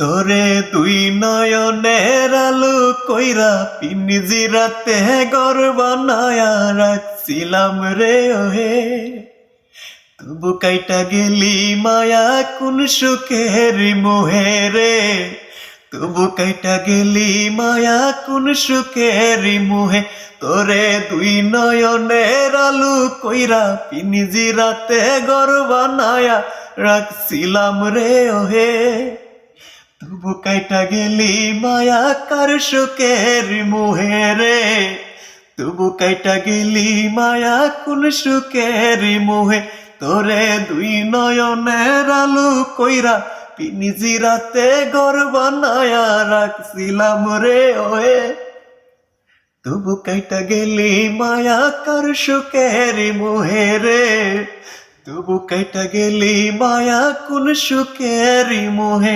তোরে দুই নয়নের আলো কইরা পিনিজিরাতে গর বানায়া রাখছিলাম রে ওহে। তবু কাইটা গেলি মায়া কোন সুখের মোহে রে। তবু কাইটা গেলি মায়া কোন সুখের মোহে। তোরে দুই নয়নের আলু কইরা পিনিজিরাতে গর বানায়া রাখছিলাম রে ওহে। তবু কাইটা গেলি মায়া কার সুখের মুহে রে? তবু কাইটা গেলি মায়া কোন সুখের মুহে? তোরে দুই নয়নের আলু কইরা পিনিজিরাতে ঘর বানায়া রাখছিলাম রে ওহে তবু কাইটা গেলি মায়া কার সুখের মুহে রে? তবু কাইটা গেলি মায়া কোন সুখের মুহে?